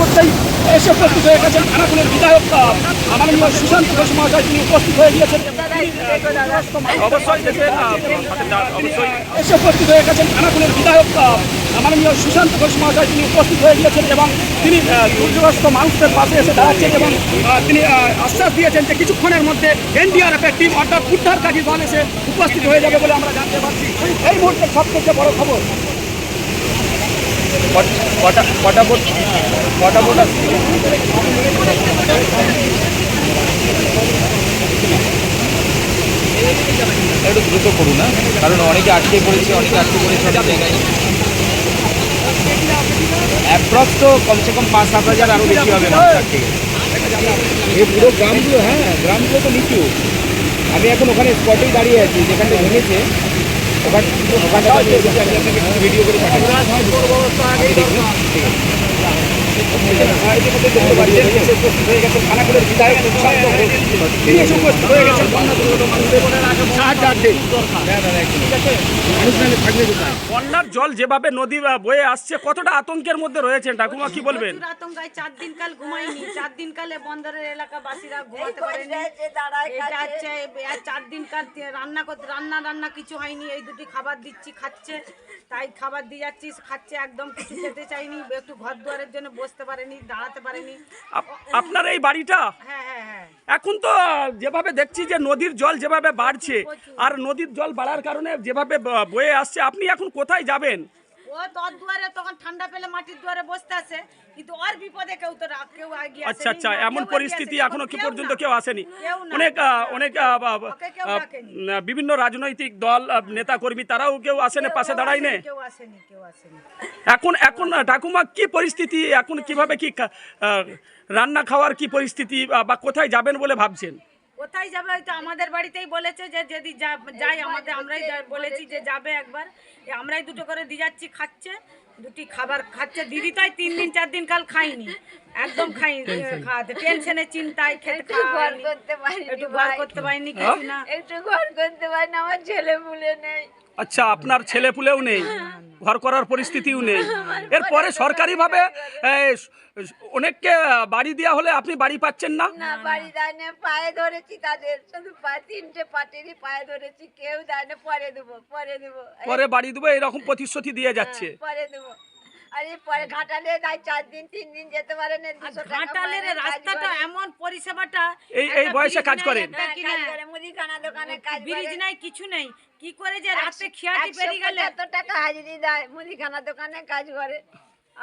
মুহূর্তেই এসে উপস্থিত হয়ে গেছেন খানাকুলের বিধায়ক আহ, মাননীয় সুশান্ত ঘোষ মহাশয় তিনি উপস্থিত হয়ে গিয়েছেন। এসে উপস্থিত হয়ে গেছেন খানাকুলের বিধায়ক আহ, মাননীয় সুশান্ত ঘোষ মহাশয় তিনি উপস্থিত হয়ে গিয়েছেন এবং তিনি আহ, দুর্যোগগ্রস্ত মানুষদের পাশে এসে দাঁড়াচ্ছেন এবং তিনি আশ্বাস দিয়েছেন যে কিছুক্ষণের মধ্যে এনডিআরএফ এর টিম অর্থাৎ উদ্ধারকারী দল এসে উপস্থিত হয়ে যাবে বলে আমরা জানতে পারছি। এই মুহূর্তে সবথেকে বড় খবর একটু দ্রুত করুন না কারণ অনেকে আটকে পড়েছে অনেকে আটকে পড়েছে অনেক জায়গায় অ্যাপ্রক্স তো কমসে কম পাঁচ সাত হাজার আরও বেশি হবে এই পুরো গ্রামগুলো হ্যাঁ গ্রামগুলো তো নিচু আমি এখন ওখানে স্পটেই দাঁড়িয়ে আছি যেখানে ভেঙেছে। ভিডিও করে পাঠাবো আপনি বন্যার জল যেভাবে নদী বয়ে আসছে কতটা আতঙ্কের মধ্যে রয়েছেন ঠাকুমা? কি বলবেন? আতঙ্কায় চার দিন কাল ঘুমাইনি চার দিন কালে বন্দরের এলাকাবাসীরা ঘুমাতে পারেনি। এটা হচ্ছে চার দিন কাল রান্না করতে রান্না রান্না কিছু হয়নি। এই দুটি খাবার দিচ্ছি খাচ্ছে। তাই খাবার দিয়ে যাচ্ছি খাচ্ছে একদম কিছু খেতে চাইনি। একটু ঘর দুয়ারের জন্য বসতে পারেনি দাঁড়াতে পারেনি। আপনার এই বাড়িটা? হ্যাঁ হ্যাঁ হ্যাঁ। এখন তো যেভাবে দেখছি যে নদীর জল যেভাবে বাড়ছে আর নদীর জল বাড়ার কারণে যেভাবে বয়ে আসছে আপনি এখন কোথায় যাবেন? ও তোর দুয়ারে তখন ঠান্ডা পেলে মাটির দুয়ারে বসতে আসে কিন্তু ওর বিপদে কেউ তো কেউ এগিয়ে আচ্ছা আচ্ছা এমন পরিস্থিতি এখনও কি পর্যন্ত কেউ আসেনি? অনেক অনেক বিভিন্ন রাজনৈতিক দল নেতা কর্মী তারাও কেউ আসেনি পাশে দাঁড়ায় না কেউ আসেনি কেউ আসেনি এখন এখন ঠাকুমা কি পরিস্থিতি? এখন কীভাবে কি রান্না খাওয়ার কি পরিস্থিতি? বা কোথায় যাবেন বলে ভাবছেন? কোথায় যাবে হয়তো আমাদের বাড়িতেই বলেছে যে যদি যাই আমাদের আমরাই বলেছি যে যাবে একবার। আমরাই দুটো করে দিয়ে যাচ্ছি খাচ্ছে। দুটি খাবার খাচ্ছে। দিদি তাই তিন দিন চার দিন কাল খাইনি একদম খাই খাওয়াতে। টেনশনে চিন্তায় খেতে একটু ঘর করতে পারিনি একটু ঘর করতে পারিনি কিছু না। একটু ঘর করতে পারি না আমার ছেলে পুলে নেই। আচ্ছা আপনার ছেলে পুলেও নেই? ঘর করার পরিস্থিতিও নেই। এরপরে সরকারিভাবে ভাবে অনেককে বাড়ি দেওয়া হলে আপনি বাড়ি পাচ্ছেন না? না বাড়ি দেয় না পায়ে ধরেছি তাদের। শুধু তিনটে পাটেরই পায়ে ধরেছি কেউ দেয় না পরে দেবো পরে দেবো। পরে বাড়ি দেবো এরকম প্রতিশ্রুতি দিয়ে যাচ্ছে। পরে দেবো। আরে পরে ঘাটালে দেয় চার দিন তিন দিন যেতে পারে না ঘাটালের রাস্তাটা এমন পরিষেবাটা এই- এই বয়সে কাজ করেন? একটা হ্যাঁ, মুদিখানা দোকানে কাজ ব্রিজ নাই কিছু নেই কি করে যে রাতে খেয়াটি পেরিয়ে গেলে? এত টাকা হাজিরি দেয় মুদিখানা দোকানে কাজ করে।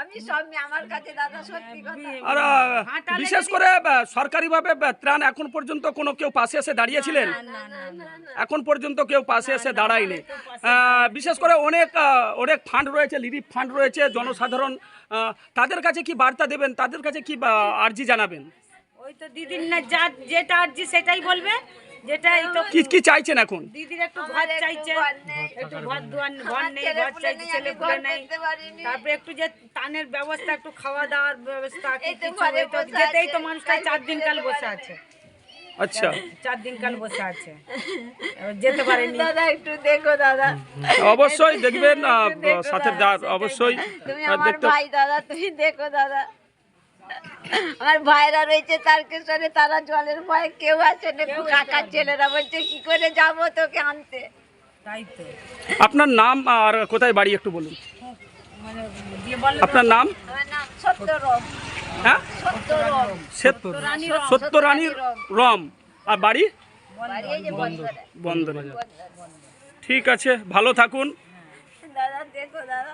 আমি সব আমার কাছে দাদা সত্যি কথা। আর বিশেষ করে সরকারিভাবে ত্রাণ এখন পর্যন্ত কোনো কেউ পাশে এসে দাঁড়িয়েছিলেন? এখন পর্যন্ত কেউ পাশে এসে দাঁড়ায়নি। বিশেষ করে অনেক অনেক ফান্ড রয়েছে লিরিফ ফান্ড রয়েছে জনসাধারণ তাদের কাছে কি বার্তা দেবেন? তাদের কাছে কি আর্জি জানাবেন? ওই তো দিদির না যা যেটা আর্জি সেটাই বলবে। যেটাই তো কি কি চাইছেন এখন? দিদির একটু ঘর চাইছে একটু ঘর দুয়ার ঘর নেই ঘর চাইছে ছেলে পুলে ঘর নেই। তারপরে একটু যে তানের ব্যবস্থা একটু খাওয়া দাওয়ার ব্যবস্থা কি কিছু তো বসে যেতেই তো আছে, মানুষটা চার দিন কাল বসে আছে। আচ্ছা। চার দিন কাল বসে আছে। যেতে পারেনি। দাদা একটু দেখো দাদা। অবশ্যই দেখবেন সাথে দাদা, অবশ্যই তুমি আমার ভাই দাদা তুমি দেখো দাদা। আমার ভাইরা রয়েছে তার তারকেশ্বরে তারা জলের ভয়ে কেউ আসে না। কাকার ছেলেরা বলছে কি করে যাব তোকে আনতে? আপনার নাম আর কোথায় বাড়ি একটু বলুন। মানে আপনার নাম? সত্যরম। হ্যাঁ? রানী রম। আর বাড়ি? বন্দরে। ঠিক আছে ভালো থাকুন। দাদা দেখো দাদা।